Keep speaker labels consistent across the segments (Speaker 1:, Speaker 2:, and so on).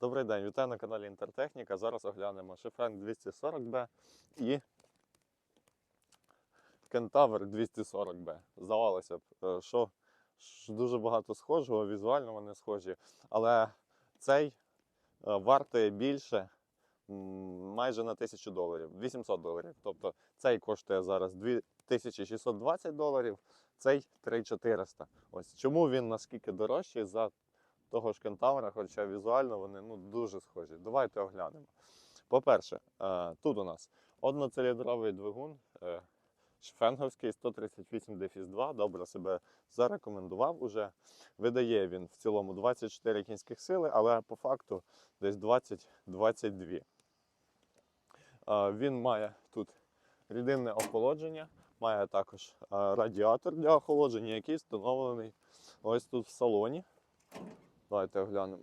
Speaker 1: Добрий день, вітаю на каналі Інтертехніка. Зараз оглянемо Шефренк 240B і Кентавр 240B. Здавалося б, е, що дуже багато схожого, візуально вони схожі, але цей е, вартує більше майже на 1000 доларів, 800 доларів. Тобто цей коштує зараз 2620 доларів, цей 3400. Ось чому він наскільки дорожчий за того ж кентавра, хоча візуально вони ну, дуже схожі. Давайте оглянемо. По-перше, е, тут у нас одноциліндровий двигун е, Шфенговський 138 дефіс 2 добре себе зарекомендував уже. Видає він в цілому 24 кінських сили, але по факту десь 20-22. Е, Він має тут рідинне охолодження, має також радіатор для охолодження, який встановлений ось тут в салоні. Давайте оглянемо.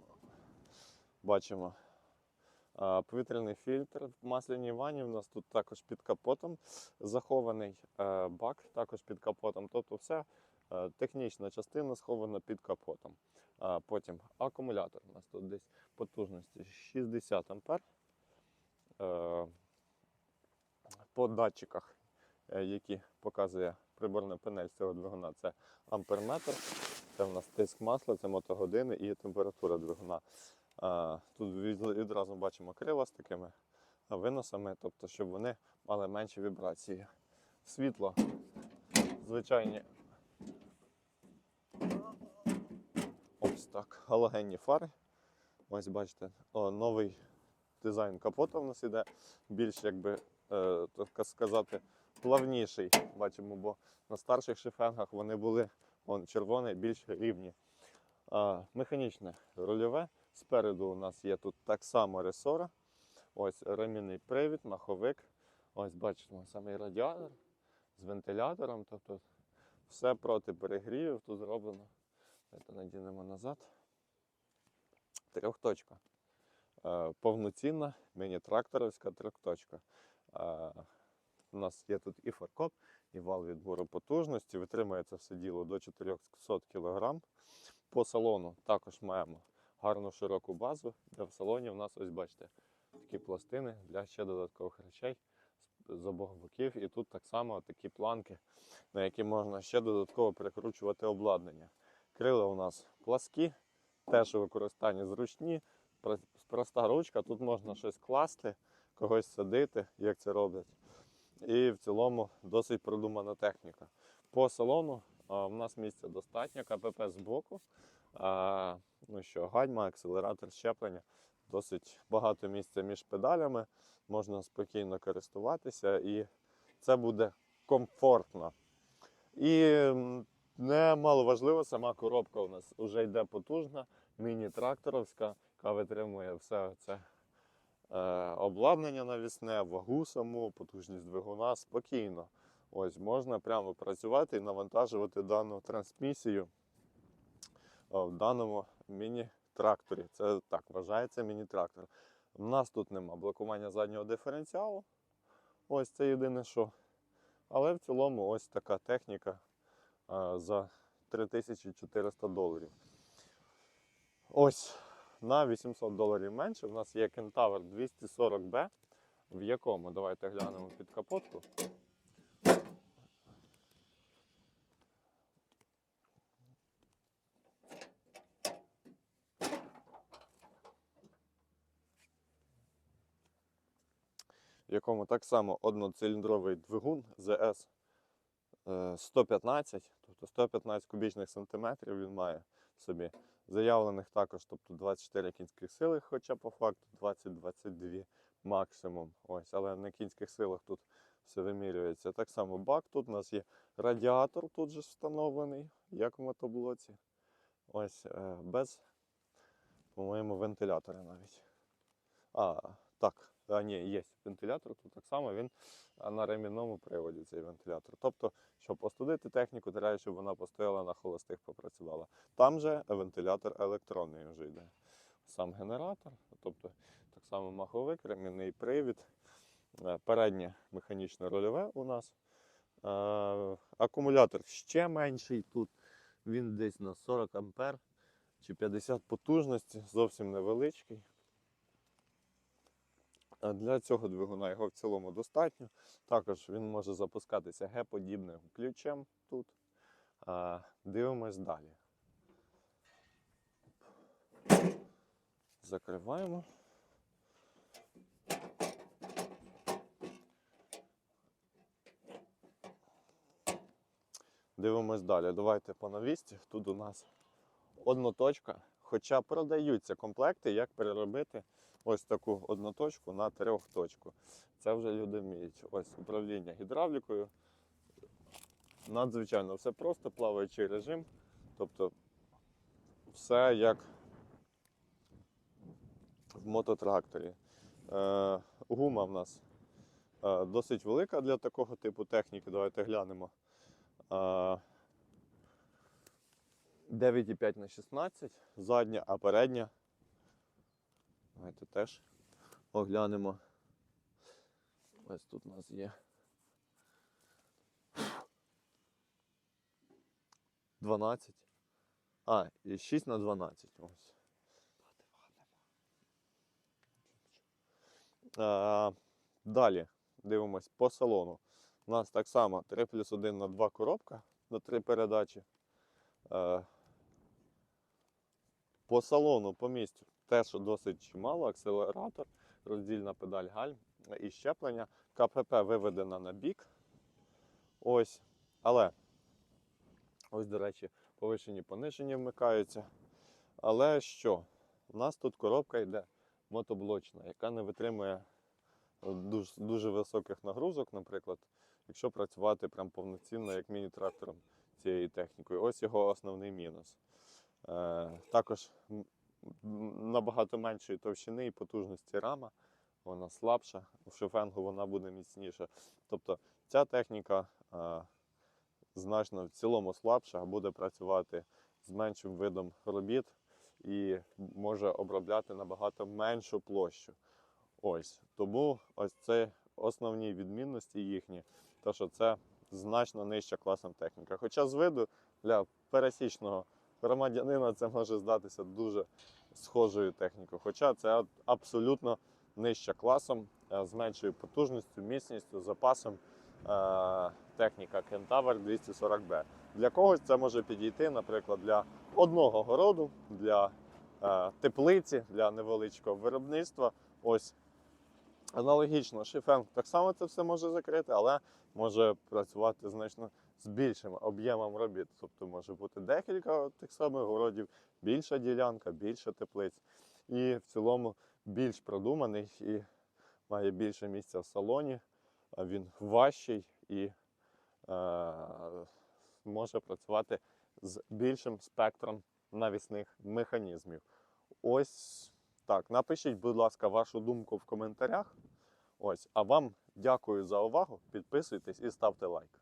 Speaker 1: Бачимо повітряний фільтр в масляній ванні. У нас тут також під капотом захований е, бак, також під капотом. Тобто все е, технічна частина схована під капотом. Потім акумулятор. У нас тут десь потужності 60 ампер. Е, По датчиках, які показує приборна панель цього двигуна, це амперметр. Це в нас тиск масла, це мотогодини і температура двигуна. Тут відразу бачимо крила з такими виносами, тобто, щоб вони мали менші вібрації. Світло, звичайні. Ось так. Галогенні фари. Ось бачите, о, новий дизайн капота в нас іде. Більш, якби е, так сказати, плавніший. Бачимо, бо на старших шифенгах вони були Вон червоний, більш рівні. А, механічне рульове. Спереду у нас є тут так само ресора. Ось ремінний привід, маховик. Ось бачимо самий радіатор з вентилятором. Тобто все проти перегрівів тут зроблено. Давайте надінемо назад. Трьохточка. Е, повноцінна міні-тракторівська трьохточка. У нас є тут і фаркоп, і вал відбору потужності. Витримує це все діло до 400 кг. По салону також маємо гарну широку базу, де в салоні у нас, ось бачите, такі пластини для ще додаткових речей з обох боків. І тут так само такі планки, на які можна ще додатково прикручувати обладнання. Крила у нас пласкі, теж у використанні зручні. Проста ручка, тут можна щось класти, когось садити, як це роблять. І в цілому досить продумана техніка. По салону в нас місця достатньо, КПП з боку. Ну що, гальма, акселератор щеплення. Досить багато місця між педалями. Можна спокійно користуватися, і це буде комфортно. І немало важливо, сама коробка у нас вже йде потужна, міні-тракторовська, яка витримує все це обладнання навісне, вагу саму, потужність двигуна спокійно. Ось можна прямо працювати і навантажувати дану трансмісію е, в даному міні-тракторі. Це так вважається міні-трактор. У нас тут нема блокування заднього диференціалу. Ось це єдине що. Але в цілому ось така техніка е, за 3400 доларів. Ось на 800 доларів менше. У нас є Кентавр 240B, в якому давайте глянемо під капотку. В якому так само одноциліндровий двигун е, 115, тобто 115 кубічних сантиметрів він має собі. Заявлених також, тобто 24 кінських сили, хоча по факту 20-22 максимум. Ось, але на кінських силах тут все вимірюється. Так само бак. Тут у нас є радіатор, тут же встановлений, як в мотоблоці. Ось е, без, по-моєму, вентилятора навіть. А, так, а, ні, є вентилятор, тут так само він на ремінному приводі цей вентилятор. Тобто, щоб остудити техніку, треба, щоб вона постояла на холостих попрацювала. Там же вентилятор електронний вже йде. Сам генератор, тобто так само маховик, ремінний привід, е, переднє механічне рольове у нас. Е, Акумулятор ще менший тут. Він десь на 40 ампер. чи 50 потужності, зовсім невеличкий. Для цього двигуна його в цілому достатньо. Також він може запускатися Г-подібним ключем тут. Дивимось далі. Закриваємо. Дивимось далі. Давайте по навісті. Тут у нас одноточка. Хоча продаються комплекти, як переробити ось таку одноточку на трьохточку. Це вже люди вміють. Ось управління гідравлікою. Надзвичайно все просто, плаваючий режим. Тобто все як в мототракторі. Е, гума в нас е, досить велика для такого типу техніки. Давайте глянемо. Е, 9,5 на 16, задня, а передня. Давайте теж оглянемо. Ось тут у нас є. 12. А, і 6 на 12. Ось. А, далі дивимось по салону. У нас так само 3 плюс 1 на 2 коробка на 3 передачі. Е, По салону, по місцю теж досить чимало. Акселератор, роздільна педаль гальм і щеплення. КПП виведена на бік. Ось. Але ось, до речі, повишені понижені вмикаються. Але що? У нас тут коробка йде мотоблочна, яка не витримує дуже, дуже високих нагрузок, наприклад, якщо працювати прям повноцінно, як міні-трактором цією технікою. Ось його основний мінус. Е, також набагато меншої товщини і потужності рама, вона слабша, у шофенгу вона буде міцніша. Тобто ця техніка е, значно в цілому слабша, буде працювати з меншим видом робіт і може обробляти набагато меншу площу. Ось тому ось це основні відмінності їхні, то що це значно нижча класом техніка. Хоча з виду для пересічного громадянина це може здатися дуже схожою технікою. Хоча це абсолютно нижча класом, е, з меншою потужністю, міцністю, запасом е, техніка Kentaur 240B. Для когось це може підійти, наприклад, для одного городу, для е, теплиці, для невеличкого виробництва. Ось аналогічно шифенг так само це все може закрити, але може працювати значно з більшим об'ємом робіт. Тобто може бути декілька тих самих городів, більша ділянка, більше теплиць. І в цілому більш продуманий і має більше місця в салоні. Він важчий і е, може працювати з більшим спектром навісних механізмів. Ось так. Напишіть, будь ласка, вашу думку в коментарях. Ось, а вам дякую за увагу. Підписуйтесь і ставте лайк.